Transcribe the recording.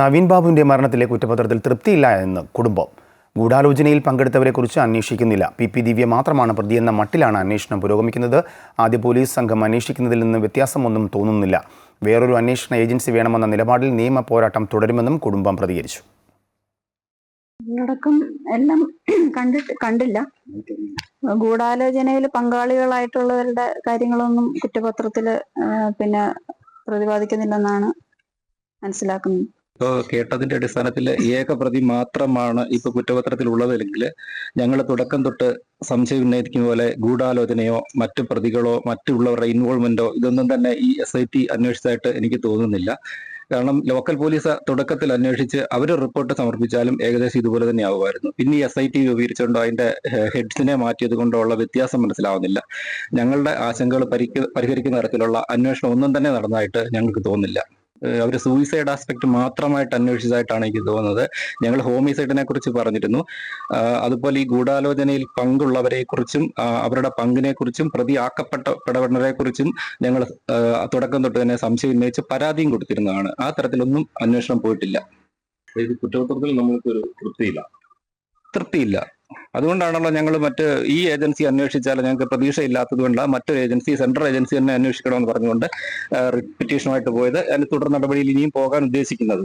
നവീൻ ബാബുവിന്റെ മരണത്തിലെ കുറ്റപത്രത്തിൽ തൃപ്തിയില്ല എന്ന് കുടുംബം. ഗൂഢാലോചനയിൽ പങ്കെടുത്തവരെക്കുറിച്ച് അന്വേഷിക്കുന്നില്ല. പി പി ദിവ്യ മാത്രമാണ് പ്രതിയെന്ന മട്ടിലാണ് അന്വേഷണം പുരോഗമിക്കുന്നത്. ആദ്യ പോലീസ് സംഘം അന്വേഷിക്കുന്നതിൽ നിന്ന് വ്യത്യാസമൊന്നും തോന്നുന്നില്ല. വേറൊരു അന്വേഷണ ഏജൻസി വേണമെന്ന നിലപാടിൽ നിയമ പോരാട്ടം തുടരുമെന്നും കുടുംബം പ്രതികരിച്ചു. ഉള്ളടക്കം എല്ലാം കണ്ടിട്ട് കണ്ടില്ല. ഗൂഢാലോചനയിൽ പങ്കാളികളായിട്ടുള്ളവരുടെ കാര്യങ്ങളൊന്നും കുറ്റപത്രത്തിൽ പിന്നെ പ്രതിപാദിക്കുന്നില്ലെന്നാണ് മനസ്സിലാക്കുന്നത്. കേട്ടതിന്റെ അടിസ്ഥാനത്തിൽ ഏക പ്രതി മാത്രമാണ് ഇപ്പൊ കുറ്റപത്രത്തിൽ ഉള്ളതെങ്കിൽ ഞങ്ങൾ തുടക്കം തൊട്ട് സംശയം ഉന്നയിക്കുന്ന പോലെ ഗൂഢാലോചനയോ മറ്റു പ്രതികളോ മറ്റുള്ളവരുടെ ഇൻവോൾവ്മെന്റോ ഇതൊന്നും തന്നെ ഈ എസ് ഐ ടി അന്വേഷിച്ചതായിട്ട് എനിക്ക് തോന്നുന്നില്ല. കാരണം ലോക്കൽ പോലീസ് തുടക്കത്തിൽ അന്വേഷിച്ച് അവർ റിപ്പോർട്ട് സമർപ്പിച്ചാലും ഏകദേശം ഇതുപോലെ തന്നെ ആവുമായിരുന്നു. പിന്നെ എസ് ഐ ടി രൂപീകരിച്ചുകൊണ്ടോ അതിന്റെ ഹെഡ്സിനെ മാറ്റിയത് കൊണ്ടോ ഉള്ള വ്യത്യാസം മനസ്സിലാവുന്നില്ല. ഞങ്ങളുടെ ആശങ്കകൾ പരിഹരിക്കുന്ന തരത്തിലുള്ള അന്വേഷണം ഒന്നും തന്നെ നടന്നതായിട്ട് ഞങ്ങൾക്ക് തോന്നുന്നില്ല. അവർ സൂയിസൈഡ് ആസ്പെക്ട് മാത്രമായിട്ട് അന്വേഷിച്ചതായിട്ടാണ് എനിക്ക് തോന്നുന്നത്. ഞങ്ങൾ ഹോമിസൈഡിനെ കുറിച്ച് പറഞ്ഞിരുന്നു. അതുപോലെ ഈ ഗൂഢാലോചനയിൽ പങ്കുള്ളവരെ കുറിച്ചും അവരുടെ പങ്കിനെ കുറിച്ചും പ്രതിയാക്കപ്പെട്ട കുറിച്ചും ഞങ്ങൾ തുടക്കം തൊട്ട് തന്നെ സംശയം ഉന്നയിച്ച് പരാതിയും കൊടുത്തിരുന്നതാണ്. ആ തരത്തിലൊന്നും അന്വേഷണം പോയിട്ടില്ല. കുറ്റപത്രത്തിൽ നമ്മൾക്ക് ഒരു തൃപ്തിയില്ല. തൃപ്തിയില്ല. അതുകൊണ്ടാണല്ലോ ഞങ്ങൾ മറ്റ് ഈ ഏജൻസി അന്വേഷിച്ചാൽ ഞങ്ങൾക്ക് പ്രതീക്ഷയില്ലാത്തത് കൊണ്ടാണ് മറ്റൊരു ഏജൻസി സെൻട്രൽ ഏജൻസി തന്നെ അന്വേഷിക്കണമെന്ന് പറഞ്ഞുകൊണ്ട് റിപ്പറ്റീഷനുമായിട്ട് പോയത്. അതിന് തുടർ നടപടിയിൽ ഇനിയും പോകാൻ ഉദ്ദേശിക്കുന്നത്.